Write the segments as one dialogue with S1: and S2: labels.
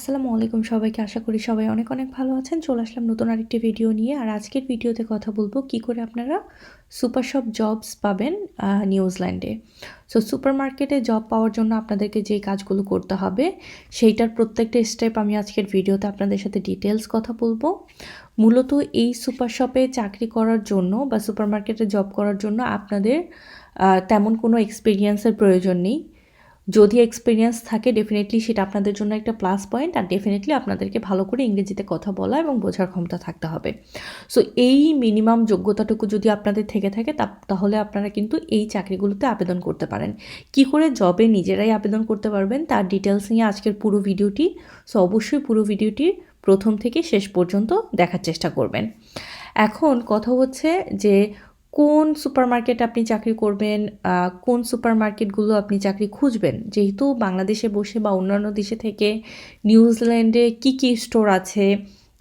S1: আসসালামু আলাইকুম সবাইকে। আশা করি সবাই অনেক অনেক ভালো আছেন। চলে আসলাম নতুন আরেকটি ভিডিও নিয়ে। আর আজকের ভিডিওতে কথা বলব কি করে আপনারা সুপার শপ জবস পাবেন নিউজিল্যান্ডে সো সুপার মার্কেটে জব পাওয়ার জন্য আপনাদেরকে যে কাজগুলো করতে হবে, সেইটার প্রত্যেকটা স্টেপ আমি আজকের ভিডিওতে আপনাদের সাথে ডিটেলস কথা বলব। মূলত এই সুপার শপে চাকরি করার জন্য বা সুপার মার্কেটে জব করার জন্য আপনাদের তেমন কোনো এক্সপিরিয়েন্সের প্রয়োজন নেই। যদি এক্সপিরিয়েন্স থাকে ডেফিনেটলি সেটা আপনাদের জন্য একটা প্লাস পয়েন্ট আর ডেফিনেটলি আপনাদেরকে ভালো করে ইংরেজিতে কথা বলা এবং বোঝার ক্ষমতা থাকতে হবে। সো এই মিনিমাম যোগ্যতাটুকু যদি আপনাদের থেকে থাকে, তা- তাহলে আপনারা কিন্তু এই চাকরিগুলোতে আবেদন করতে পারেন। কি করে জবে নিজেরাই আবেদন করতে পারবেন, তার ডিটেলস নিয়ে আজকের পুরো ভিডিওটি সো অবশ্যই পুরো ভিডিওটি প্রথম থেকে শেষ পর্যন্ত দেখার চেষ্টা করবেন। এখন কথা হচ্ছে যে কোন সুপারমার্কেট আপনি চাকরি করবেন কোন সুপারমার্কেটগুলো আপনি চাকরি খুঁজবেন? যেহেতু বাংলাদেশে বসে বা অন্যান্য দেশে থেকে নিউজিল্যান্ডে কি কি স্টোর আছে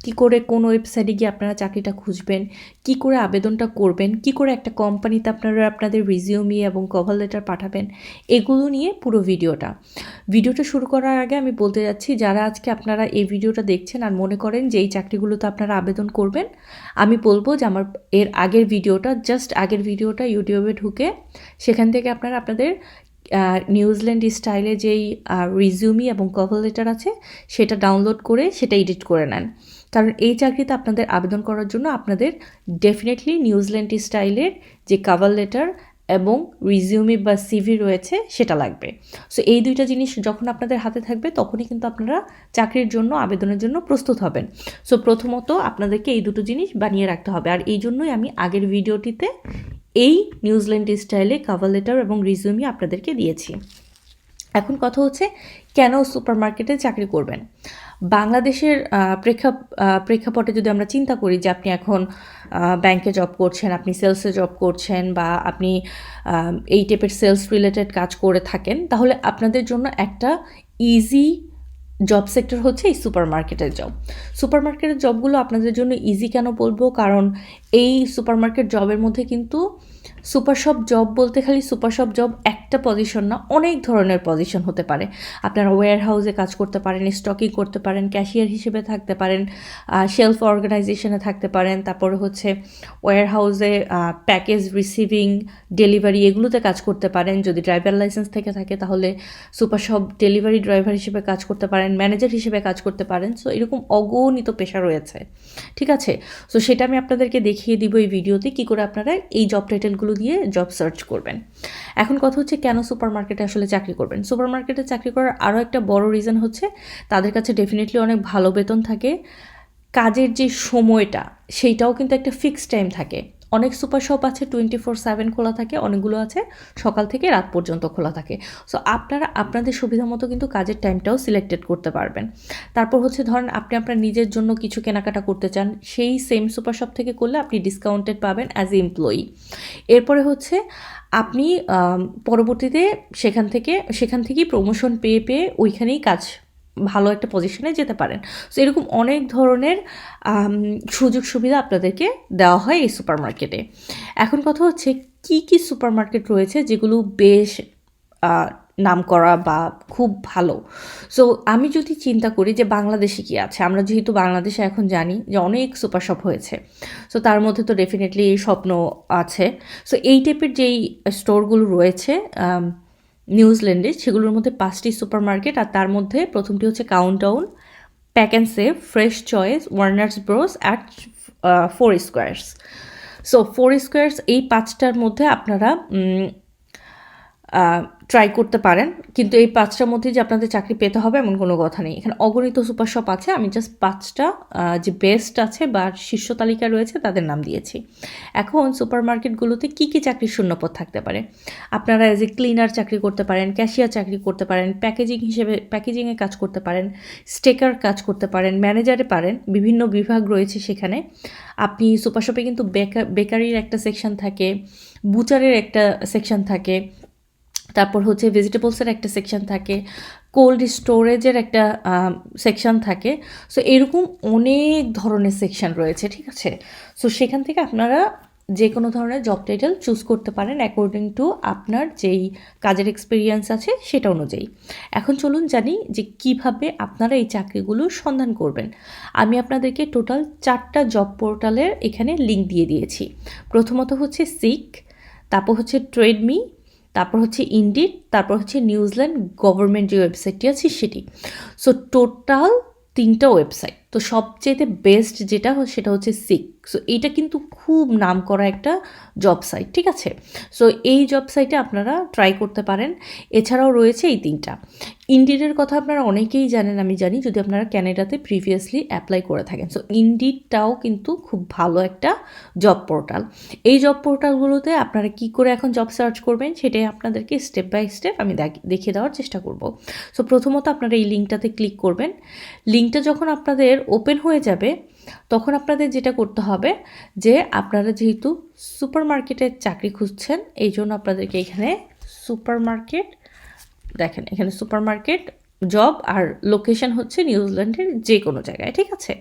S1: কি করে কোন ওয়েবসাইটে গিয়ে আপনারা চাকরিটা খুঁজবেন? কি করে আবেদনটা করবেন? কি করে একটা কোম্পানিতে আপনারা, আপনাদের রিজিউমি এবং কভার লেটার পাঠাবেন? এগুলো নিয়ে পুরো ভিডিওটা। ভিডিওটা শুরু করার আগে আমি বলতে যাচ্ছি, যারা আজকে আপনারা এই ভিডিওটা দেখছেন আর মনে করেন যে এই চাকরিগুলোতে আপনারা আবেদন করবেন, আমি বলব যে আমার এর আগের ভিডিওটা জাস্ট আগের ভিডিওটা ইউটিউবে ঢুকে সেখান থেকে আপনারা আপনাদের নিউজিল্যান্ড স্টাইলে যেই রিজিউমি এবং কভার লেটার আছে, সেটা ডাউনলোড করে সেটা এডিট করে নেন। কারণ এই চাকরিতে আপনাদের আবেদন করার জন্য আপনাদের ডেফিনেটলি নিউজিল্যান্ড স্টাইলের যে কভার লেটার এবং রিজিউমি বা সিভি রয়েছে, সেটা লাগবে। সো এই দুইটা জিনিস যখন আপনাদের হাতে থাকবে, তখনই কিন্তু আপনারা চাকরির জন্য, আবেদনের জন্য প্রস্তুত হবেন। সো প্রথমত আপনাদেরকে এই দুটো জিনিস বানিয়ে রাখতে হবে। আর এই জন্যই আমি আগের ভিডিওটিতে এই নিউজিল্যান্ড স্টাইলে কাভার লেটার এবং রিজিউমি আপনাদেরকে দিয়েছি। এখন কথা হচ্ছে কেন সুপারমার্কেটে চাকরি করবেন? বাংলাদেশের প্রেক্ষা প্রেক্ষাপটে যদি আমরা চিন্তা করি যে আপনি এখন ব্যাংকে জব করছেন, আপনি সেলসে জব করছেন বা আপনি এই টাইপের সেলস রিলেটেড কাজ করে থাকেন, তাহলে আপনাদের জন্য একটা ইজি জব সেক্টর হচ্ছে এই সুপার মার্কেটের জব সুপার মার্কেটের জবগুলো আপনাদের জন্য ইজি কেন বলব? কারণ এই সুপার মার্কেট জবের মধ্যে কিন্তু সুপার শপ জব বলতে খালি সুপার শপ জব একটা পজিশন না, অনেক ধরনের পজিশন হতে পারে। আপনারা ওয়্যার হাউসে কাজ করতে পারেন স্টকিং করতে পারেন ক্যাশিয়ার হিসেবে থাকতে পারেন শেলফ অর্গানাইজেশনে থাকতে পারেন, তারপরে হচ্ছে ওয়্যার হাউসে প্যাকেজ রিসিভিং ডেলিভারি এগুলোতে কাজ করতে পারেন। যদি ড্রাইভার লাইসেন্স থেকে থাকে তাহলে সুপার শপ ডেলিভারি ড্রাইভার হিসেবে কাজ করতে পারেন। ম্যানেজার হিসেবে কাজ করতে পারেন। সো এরকম অগণিত পেশা রয়েছে। ঠিক আছে? সো সেটা আমি আপনাদেরকে দেখিয়ে দিব এই ভিডিওতে কি করে আপনারা এই জব টাইটেলগুলো দিয়ে জব সার্চ করবেন। এখন কথা হচ্ছে, কেন সুপার মার্কেটে আসলে চাকরি করবেন? সুপার মার্কেটে চাকরি করার আরও একটা বড় রিজন হচ্ছে, তাদের কাছে ডেফিনেটলি অনেক ভালো বেতন থাকে। কাজের যে সময়টা, সেইটাও কিন্তু একটা ফিক্সড টাইম থাকে। অনেক সুপার শপ আছে টোয়েন্টি ফোর সেভেন খোলা থাকে, অনেকগুলো আছে, সকাল থেকে রাত পর্যন্ত খোলা থাকে। সো আপনারা আপনাদের সুবিধা মতো কিন্তু কাজের টাইমটাও সিলেক্টেড করতে পারবেন। তারপর হচ্ছে ধরেন আপনি আপনার নিজের জন্য কিছু কেনাকাটা করতে চান, সেই সেম সুপার শপ থেকে করলে আপনি ডিসকাউন্টেড পাবেন অ্যাজ এ এমপ্লয়ি এরপরে হচ্ছে আপনি পরবর্তীতে সেখান থেকে, সেখান থেকেই প্রমোশন পেয়ে পেয়ে ওইখানেই কাজ ভালো একটা পজিশনে যেতে পারেন। সো এরকম অনেক ধরনের সুযোগ সুবিধা আপনাদেরকে দেওয়া হয় এই সুপার মার্কেটে এখন কথা হচ্ছে, কি কি সুপার মার্কেট রয়েছে যেগুলো বেশ নাম করা বা খুব ভালো? সো আমি যদি চিন্তা করি যে বাংলাদেশে কি আছে? আমরা যেহেতু বাংলাদেশে এখন জানি যে অনেক সুপার শপ হয়েছে। সো তার মধ্যে তো ডেফিনেটলি স্বপ্ন আছে। সো এই টাইপের যেই স্টোরগুলো রয়েছে নিউজিল্যান্ডে, সেগুলোর মধ্যে পাঁচটি সুপার মার্কেট আর তার মধ্যে প্রথমটি হচ্ছে Countdown Pak and Save Fresh Choice Warners Bros at Four Squares so Four Squares এই পাঁচটার মধ্যে আপনারা ট্রাই করতে পারেন। কিন্তু এই পাঁচটার মধ্যে যে আপনাদের চাকরি পেতে হবে এমন কোনো কথা নেই। এখানে অগণিত সুপার শপ আছে। আমি জাস্ট পাঁচটা যে বেস্ট আছে বা শীর্ষ তালিকা রয়েছে তাদের নাম দিয়েছি। এখন সুপার মার্কেটগুলোতে কী কী চাকরির শূন্যপদ থাকতে পারে? আপনারা এজ এ ক্লিনার চাকরি করতে পারেন ক্যাশিয়ার চাকরি করতে পারেন প্যাকেজিং হিসেবে প্যাকেজিংয়ে কাজ করতে পারেন স্টেকার কাজ করতে পারেন ম্যানেজারে পারেন, বিভিন্ন বিভাগ রয়েছে সেখানে। আপনি সুপার শপে কিন্তু বেকার বেকারির একটা সেকশন থাকে বুচারের একটা সেকশন থাকে। তারপর হচ্ছে ভেজিটেবলসের একটা সেকশন থাকে কোল্ড স্টোরেজের একটা সেকশন থাকে। সো এরকম অনেক ধরনের সেকশন রয়েছে, ঠিক আছে? সো সেখান থেকে আপনারা যে কোনো ধরনের জব টাইটেল চুজ করতে পারেন অ্যাকর্ডিং টু আপনার যেই কাজের এক্সপিরিয়েন্স আছে সেটা অনুযায়ী। এখন চলুন জানি যে কীভাবে আপনারা এই চাকরিগুলোর সন্ধান করবেন। আমি আপনাদেরকে টোটাল চারটা জব পোর্টালের এখানে লিঙ্ক দিয়ে দিয়েছি। প্রথমত হচ্ছে সিক তারপর হচ্ছে ট্রেডমি তারপর হচ্ছে ইন্ডিড, তারপর হচ্ছে নিউজিল্যান্ড, গভর্নমেন্ট যে ওয়েবসাইটটি আছে সেটি। সো টোটাল তিনটা ওয়েবসাইট তো সবচেয়ে বেস্ট যেটা সেটা হচ্ছে সিক সো এইটা কিন্তু খুব নাম করা একটা জব সাইট ঠিক আছে? সো এই জব সাইটে আপনারা ট্রাই করতে পারেন। এছাড়াও রয়েছে এই তিনটা। ইন্ডিডের কথা আপনারা অনেকেই জানেন, আমি জানি, যদি আপনারা ক্যানাডাতে প্রিভিয়াসলি অ্যাপ্লাই করে থাকেন। সো ইন্ডিডটাও কিন্তু খুব ভালো একটা জব পোর্টাল এই জব পোর্টালগুলোতে আপনারা কি করে এখন জব সার্চ করবেন, সেটাই আপনাদেরকে স্টেপ বাই স্টেপ আমি দেখিয়ে দেওয়ার চেষ্টা করব। সো প্রথমত আপনারা এই লিঙ্কটাতে ক্লিক করবেন। লিঙ্কটা যখন আপনাদের ওপেন হয়ে যাবে, তখন আপনাদের যেটা করতে হবে যে আপনারা যেহেতু সুপার মার্কেটের চাকরি খুঁজছেন, এই জন্য আপনাদেরকে এখানে সুপার মার্কেট দেখেন, এখানে সুপার মার্কেট জব আর লোকেশন হচ্ছে নিউজিল্যান্ডের যে কোনো জায়গায়, ঠিক আছে?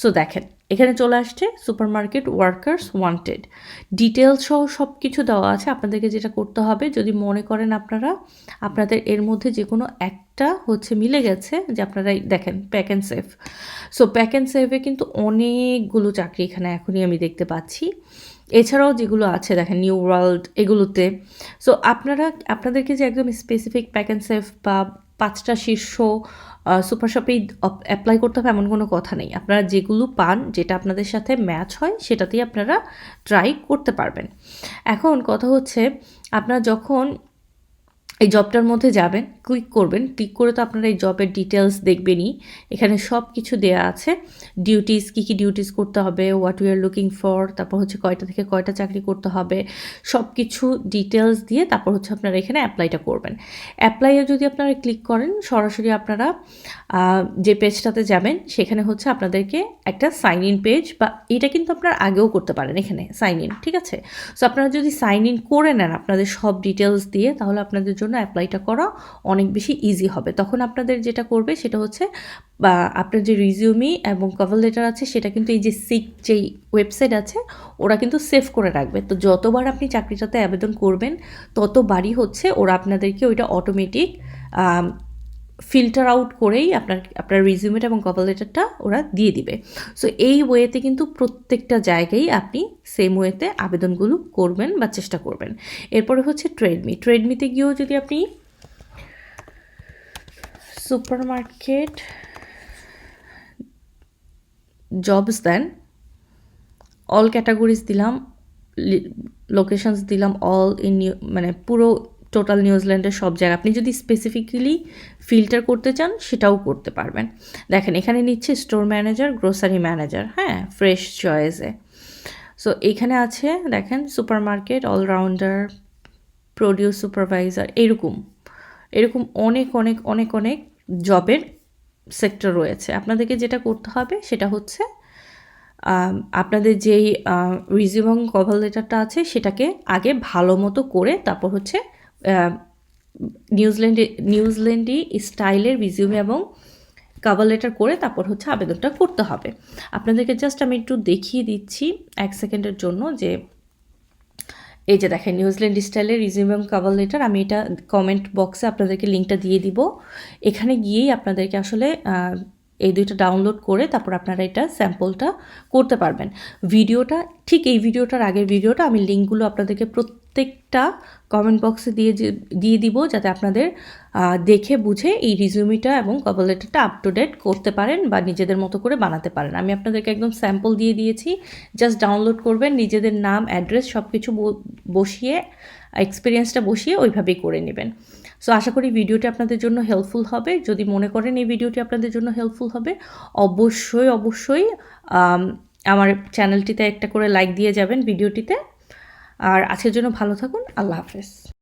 S1: সো দেখেন, এখানে চলে আসছে supermarket workers wanted details সহ সব কিছু দেওয়া আছে, আপনাদেরকে যেটা করতে হবে, যদি মনে করেন আপনারা, আপনাদের এর মধ্যে যে কোনো একটা হচ্ছে মিলে গেছে, যে আপনারা দেখেন Pak and Save so Pak and সেফে কিন্তু অনেকগুলো চাকরি এখানে এখনই আমি দেখতে পাচ্ছি। এছাড়াও যেগুলো আছে, দেখেন নিউ ওয়ার্ল্ড এগুলোতে। সো আপনারা, আপনাদেরকে যে একদম স্পেসিফিক প্যাক অ্যান্ড সেফ বা পাঁচটা শীর্ষ সুপার শপেই অ্যাপ্লাই করতে হবে এমন কোনো কথা নেই। আপনারা যেগুলো পান, যেটা আপনাদের সাথে ম্যাচ হয়, সেটাতেই আপনারা ট্রাই করতে পারবেন। এখন কথা হচ্ছে, আপনারা যখন এই জবটার মধ্যে যাবেন ক্লিক করবেন ক্লিক করে তো আপনারা এই জবের ডিটেলস দেখবেনই। এখানে সব কিছু দেয়া আছে। ডিউটিস কী কী ডিউটিস করতে হবে what you are looking for তারপর হচ্ছে কয়টা থেকে কয়টা চাকরি করতে হবে সব কিছু ডিটেলস দিয়ে তারপর হচ্ছে আপনারা এখানে অ্যাপ্লাইটা করবেন। অ্যাপ্লাইয়ে যদি আপনারা ক্লিক করেন, সরাসরি আপনারা যে পেজটাতে যাবেন, সেখানে হচ্ছে আপনাদেরকে একটা সাইন ইন পেজ বা এটা কিন্তু আপনারা আগেও করতে পারেন এখানে সাইন ইন ঠিক আছে? সো আপনারা যদি সাইন ইন করে নেন আপনাদের সব ডিটেলস দিয়ে, তাহলে আপনাদের জন্য অ্যাপ্লাইটা করা অনেক বেশি ইজি হবে। তখন আপনাদের যেটা করবে সেটা হচ্ছে, বা আপনার যে রিজিউমি এবং কভার লেটার আছে, সেটা কিন্তু এই যে সিক যেই ওয়েবসাইট আছে, ওরা কিন্তু সেভ করে রাখবে। তো যতবার আপনি চাকরিটাতে আবেদন করবেন, ততবারই হচ্ছে ওরা আপনাদেরকে ওইটা অটোমেটিক ফিল্টার আউট করেই আপনার আপনার রিজিউমেটা এবং কভার লেটারটা ওরা দিয়ে দিবে। সো এই ওয়েতে কিন্তু প্রত্যেকটা জায়গায় আপনি সেম ওয়েতে আবেদনগুলো করবেন বা চেষ্টা করবেন। এরপরে হচ্ছে ট্রেডমি ট্রেডমিতে গিয়েও যদি আপনি supermarket jobs then all categories দিলাম লোকেশনস দিলাম অল ইন মানে পুরো টোটাল নিউজিল্যান্ডের সব জায়গা। আপনি যদি স্পেসিফিক্যালি ফিল্টার করতে চান, সেটাও করতে পারবেন। দেখেন, এখানে নিচ্ছে স্টোর ম্যানেজার গ্রোসারি ম্যানেজার হ্যাঁ ফ্রেশ চয়েসে সো এখানে আছে, দেখেন supermarket allrounder produce supervisor এরকম। এরকম অনেক অনেক অনেক অনেক জবের সেক্টর রয়েছে। আপনাদেরকে যেটা করতে হবে, সেটা হচ্ছে আপনাদের যেই রিজিউম কভার লেটারটা আছে, সেটাকে আগে ভালো মতো করে, তারপর হচ্ছে নিউজিল্যান্ডে নিউজিল্যান্ডি স্টাইলের রিজিউমে এবং কাভার লেটার করে তারপর হচ্ছে আবেদনটা করতে হবে। আপনাদেরকে জাস্ট আমি একটু দেখিয়ে দিচ্ছি এক সেকেন্ডের জন্য যে, এই যে দেখেন নিউজিল্যান্ড স্টাইলের রিজিউম এবং কাভার লেটার আমি এটা কমেন্ট বক্সে আপনাদেরকে লিঙ্কটা দিয়ে দিব। এখানে গিয়েই আপনাদেরকে আসলে এই দুইটা ডাউনলোড করে তারপর আপনারা এটা স্যাম্পলটা করতে পারবেন। ভিডিওটা, ঠিক এই ভিডিওটার আগের ভিডিওটা আমি লিঙ্কগুলো আপনাদেরকে প্রত্যেকটা কমেন্ট বক্সে দিয়ে দিয়ে দিব যাতে আপনাদের দেখে, বুঝে এই রিজিউমিটা এবং কভার লেটারটা আপ টু ডেট করতে পারেন বা নিজেদের মতো করে বানাতে পারেন। আমি আপনাদেরকে একদম স্যাম্পল দিয়ে দিয়েছি। জাস্ট ডাউনলোড করবেন, নিজেদের নাম অ্যাড্রেস সব কিছু বসিয়ে এক্সপিরিয়েন্সটা বসিয়ে ওইভাবেই করে নেবেন। সো আশা করি ভিডিওটি আপনাদের জন্য হেল্পফুল হবে। যদি মনে করেন এই ভিডিওটি আপনাদের জন্য হেল্পফুল হবে, অবশ্যই অবশ্যই আমার চ্যানেলটিতে একটা করে লাইক দিয়ে যাবেন ভিডিওটিতে আর আজকের জন্য ভালো থাকুন। আল্লাহ হাফেজ।